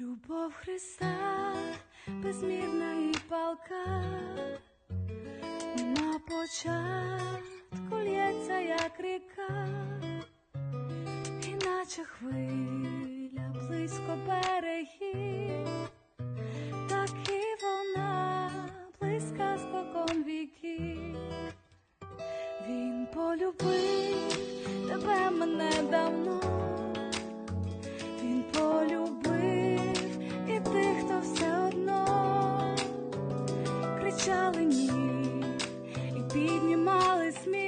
Любов Христа безмірна і палка, на початку лється, як ріка, іначе хвиля близько берегів, так і вона близька спокон віків, він полюбив. Beating your mall is me.